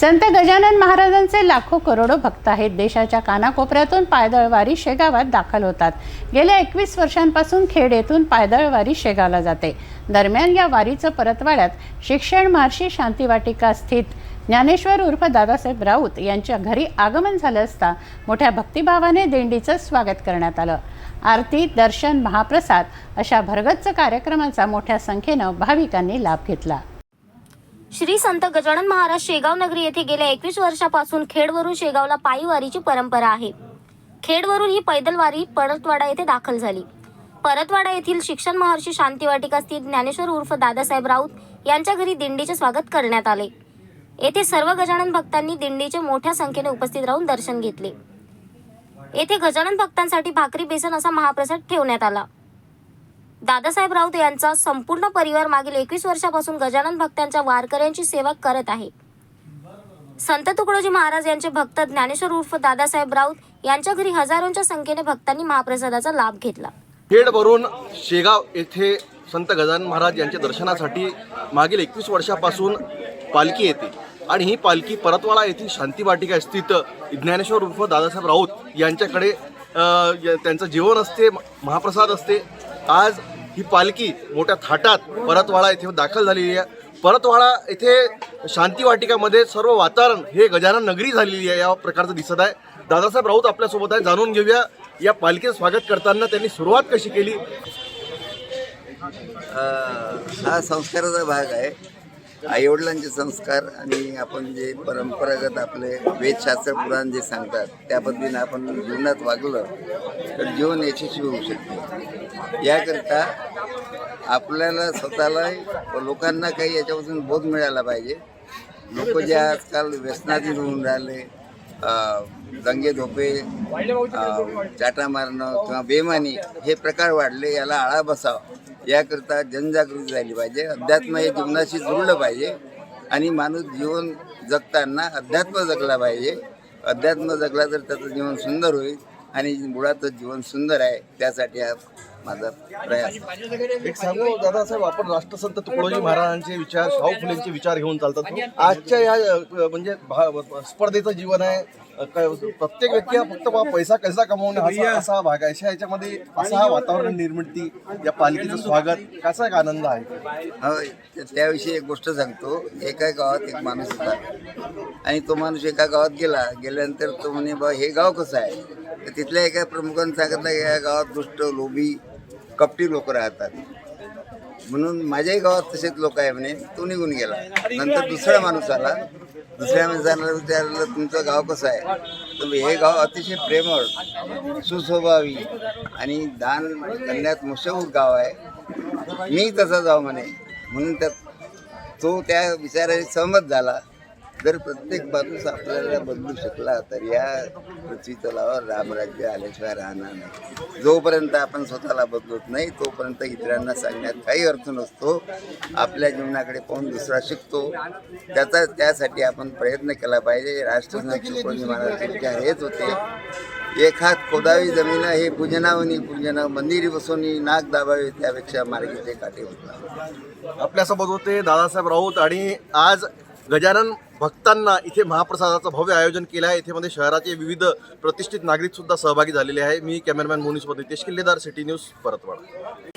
संत गजानन महाराजांचे लाखो करोडो भक्त आहेत. देशाच्या कानाकोपऱ्यातून पायदळवारी शेगावात दाखल होतात. गेल्या एकवीस वर्षांपासून खेड येथून पायदळवारी शेगावला जाते. दरम्यान या वारीचं परतवाड्यात शिक्षण महर्षी शांतीवाटिका स्थित ज्ञानेश्वर उर्फ दादासाहेब राऊत यांच्या घरी आगमन झालं असता मोठ्या भक्तिभावाने दिंडीचं स्वागत करण्यात आलं. आरती दर्शन महाप्रसाद अशा भरगच्च कार्यक्रमाचा मोठ्या संख्येनं भाविकांनी लाभ घेतला. श्री संत गजानन महाराज शेगाव नगरी येथे गेल्या एकवीस वर्षापासून खेडवरून शेगावला पायी वारीची परंपरा आहे. खेडवरून ही पैदल वारी परतवाडा येथे दाखल झाली. परतवाडा येथील शिक्षण महर्षी शांती वाटिका स्थित ज्ञानेश्वर उर्फ दादासाहेब राऊत यांच्या घरी दिंडीचे स्वागत करण्यात आले. येथे सर्व गजानन भक्तांनी दिंडीचे मोठ्या संख्येने उपस्थित राहून दर्शन घेतले. येथे गजानन भक्तांसाठी भाकरी बेसन असा महाप्रसाद ठेवण्यात आला. दादासाहेब राऊत यांचा संपूर्ण परिवार मागील एकवीस वर्षापासून गजानन भक्तांच्या वारकऱ्यांची सेवा करत आहे. संत तुकडोजी महाराज यांचे भक्त ज्ञानेश्वर उर्फ दादासाहेब राऊत यांच्या घरी हजारोंच्या संख्येने भक्तांनी महाप्रसादाचा लाभ घेतला. खेडवरून शेगाव येथे संत गजानन महाराज यांच्या दर्शनासाठी मागील एकवीस वर्षापासून पालखी येते. आणि ही पालखी परतवाडा येथील शांती वाटिका स्थित ज्ञानेश्वर उर्फ दादासाहेब राऊत यांच्याकडे य- त्यांचं जेवण असते महाप्रसाद असते. आज ही पालखी मोठ्या थाटात परतवाडा येथे दाखल झालेली आहे. परतवाडा येथे शांती वाटिकामध्ये सर्व वातावरण हे गजानन नगरी झालेली आहे या प्रकारचं दिसत आहे. दादासाहेब राऊत आपल्यासोबत आहे जाणून घेऊया. या पालखीचं स्वागत करताना त्यांनी सुरुवात कशी केली? हा संस्काराचा भाग आहे. आईवडिलांचे संस्कार आणि आपण जे परंपरागत आपले वेदशास्त्र पुराण जे सांगतात त्या पद्धतीने आपण जीवनात वागलं तर जीवन यशस्वी होऊ शकते. याकरिता आपल्याला स्वतःला व लोकांना काही याच्यापासून बोध मिळाला पाहिजे. लोक जे आजकाल व्यसनाधीन होऊन राहिले दंगे धोपे चाटा मारणं किंवा बेमानी हे प्रकार वाढले याला आळा बसावा. याकरता जनजागृती झाली पाहिजे. अध्यात्म हे जीवनाशी जुळलं पाहिजे. आणि माणूस जीवन जगताना अध्यात्म जगला पाहिजे. अध्यात्म जगला तर त्याचं जीवन सुंदर होईल आणि मुळातच जीवन सुंदर आहे. त्यासाठी हा माझा प्रयास. एक सांगू दादासाहेब आपण राष्ट्रसंत तुकडोजी महाराजांचे विचार शाहू फुलेंचे विचार घेऊन चालतात. आजच्या या म्हणजे भा- स्पर्धेचं जीवन आहे. प्रत्येक व्यक्ती हा फक्त बा पैसा कसा कमवणे असा असा भाग आहे. अशा याच्यामध्ये असा हा वातावरण निर्मिती या पालखीचं स्वागत कसा एक आनंद आहे? त्याविषयी एक गोष्ट सांगतो. एका गावात एक माणूस होता. आणि तो माणूस एका गावात गेला. गेल्यानंतर तो म्हणे बा हे गाव कसं आहे? तर तिथल्या एका प्रमुखाने सांगितलं या गावात दुष्ट लोभी कपटी लोक राहतात. म्हणून माझ्याही गावात तसेच लोक आहे म्हणे तो निघून गेला. नंतर दुसरा माणूस आला. दुसऱ्या माणसाला विचारलं तुमचं गाव कसं आहे? तर हे गाव अतिशय प्रेमळ सुस्वभावी आणि दान करण्यात मशहूर गाव आहे. मी तसा जाऊ म्हणे. म्हणून त्या तो त्या विचाराने सहमत झाला. जर प्रत्येक माणूस आपल्याला बदलू शकला तर या पृथ्वी तलावर रामराज्य आल्याशिवाय राहणार नाही. जोपर्यंत आपण स्वतःला बदलत नाही तोपर्यंत इतरांना सांगण्यात काही अर्थ नसतो. आपल्या जीवनाकडे पाहून दुसरा शिकतो. त्याचा त्यासाठी आपण प्रयत्न केला पाहिजे. राष्ट्रसंत विचार हेच होते. एक हात खोदावी जमीन हे पूजनावनी पूजन मंदिरी बसवणी नाक दाबावे त्यापेक्षा मार्गीचे काटे होता आपल्यासोबत होते दादासाहेब राऊत आणि आज गजानन भक्तांना इथे महाप्रसादाचं भव्य आयोजन केलं आहे. इथे मध्ये शहराचे विविध प्रतिष्ठित नागरिक सुद्धा सहभागी झालेले आहे. मी कॅमेरामॅन मोनीसोबत नितेश किल्लेदार सिटी न्यूज परतवाडा.